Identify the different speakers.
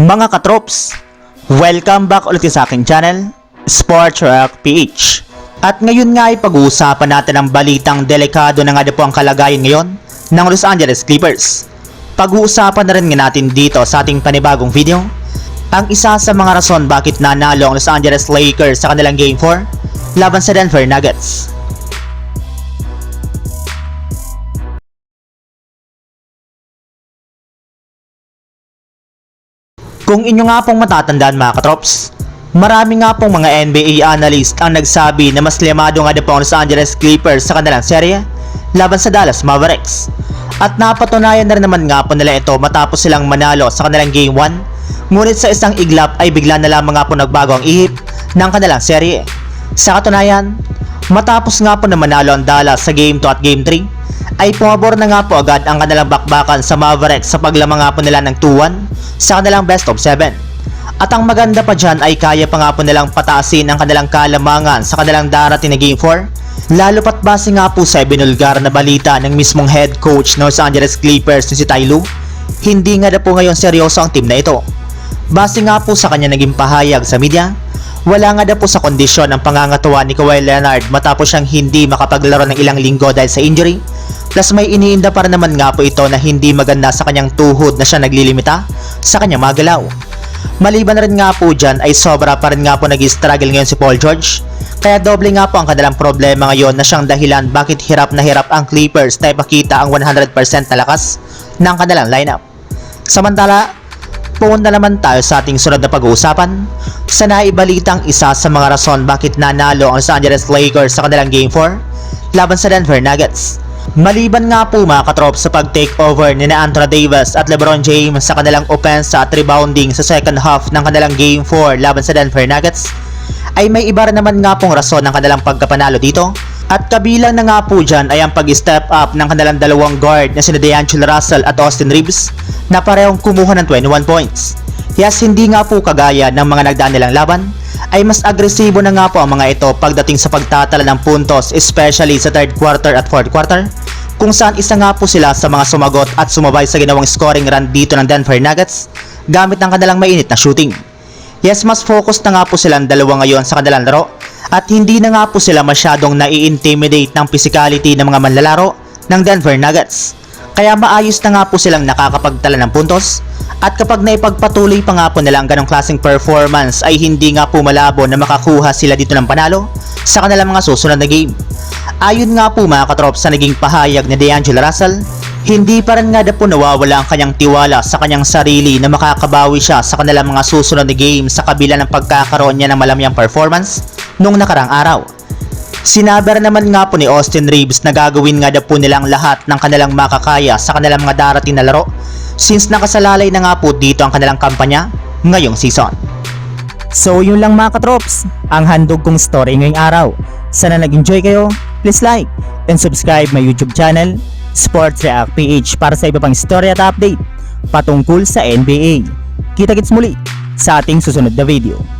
Speaker 1: Mga katrops, welcome back ulit sa aking channel, Sports Rock PH. At ngayon nga ay pag-uusapan natin ang balitang delikado na nga po ang kalagayan ngayon ng Los Angeles Clippers. Pag-uusapan na rin nga natin dito sa ating panibagong video, ang isa sa mga rason bakit nanalo ang Los Angeles Lakers sa kanilang Game 4 laban sa Denver Nuggets. Kung inyo nga pong matatandaan mga katrops, marami nga pong mga NBA analyst ang nagsabi na mas limado nga po ang Los Angeles Clippers sa kanilang serye laban sa Dallas Mavericks. At napatunayan na rin naman nga po nila ito matapos silang manalo sa kanilang Game 1 ngunit sa isang iglap ay bigla na lamang nga po nagbago ang ihip ng kanilang serye. Sa katunayan, matapos nga po na manalo ang Dallas sa Game 2 at Game 3 ay pumabor na nga po agad ang kanilang bakbakan sa Mavericks sa paglamang nga po nila ng 2-1 sa kanilang best of 7. At ang maganda pa dyan ay kaya pa nga po nilang pataasin ang kanilang kalamangan sa kanilang darating na Game 4 lalo pat base nga po sa ibinulgar na balita ng mismong head coach ng Los Angeles Clippers na si Ty Lue, hindi nga na po ngayon seryoso ang team na ito. Base nga po sa kanya naging pahayag sa media, wala nga na po sa kondisyon ang pangangatuwa ni Kawhi Leonard matapos siyang hindi makapaglaro ng ilang linggo dahil sa injury. Plus may iniinda pa rin naman nga po ito na hindi maganda sa kanyang tuhod na siya naglilimita sa kanyang mga galaw. Maliban rin nga po dyan ay sobra pa rin nga po nag-struggle ngayon si Paul George. Kaya doble nga po ang kanilang problema ngayon na siyang dahilan bakit hirap na hirap ang Clippers na ipakita ang 100% na lakas ng kanilang lineup. Samantala, Pumunta naman tayo sa ating sunod na pag-uusapan sa naibalitang isa sa mga rason bakit nanalo ang Los Angeles Lakers sa kanilang Game 4 laban sa Denver Nuggets. Maliban nga po mga katrop sa pag-take over ni na Anthony Davis at LeBron James sa kanilang offense at rebounding sa second half ng kanilang Game 4 laban sa Denver Nuggets, ay may iba naman nga pong rason ng kanilang pagkapanalo dito at kabilang na nga po dyan ay ang pag-step up ng kanilang dalawang guard na sina D'Angelo Russell at Austin Reeves na parehong kumuha ng 21 points. Yes, hindi nga po kagaya ng mga nagdaan nilang laban, ay mas agresibo na nga po ang mga ito pagdating sa pagtatala ng puntos especially sa third quarter at fourth quarter kung saan isa nga po sila sa mga sumagot at sumabay sa ginawang scoring run dito ng Denver Nuggets gamit ng kanilang mainit na shooting. Yes, mas focus na nga po silang dalawa ngayon sa kanilang laro at hindi na nga po sila masyadong nai-intimidate ng physicality ng mga manlalaro ng Denver Nuggets. Kaya maayos na nga po silang nakakapagtala ng puntos at kapag naipagpatuloy pa nga po nila ang ganong klaseng performance ay hindi nga po malabo na makakuha sila dito ng panalo sa kanilang mga susunod na game. Ayon nga po mga katrop sa naging pahayag ni D'Angelo Russell, hindi pa rin nga na po nawawala ang kanyang tiwala sa kanyang sarili na makakabawi siya sa kanilang mga susunod na game sa kabila ng pagkakaroon niya ng malamyang performance nung nakarang araw. Sinabi rin naman nga po ni Austin Reeves na gagawin nga daw po nilang lahat ng kanilang makakaya sa kanilang mga darating na laro since nakasalalay na nga po dito ang kanilang kampanya ngayong season.
Speaker 2: So yun lang mga katrops, ang handog kong story ngayong araw. Sana nag-enjoy kayo, please like and subscribe my YouTube channel, Sports React PH para sa iba pang story at update patungkol sa NBA. Kita-kits muli sa ating susunod na video.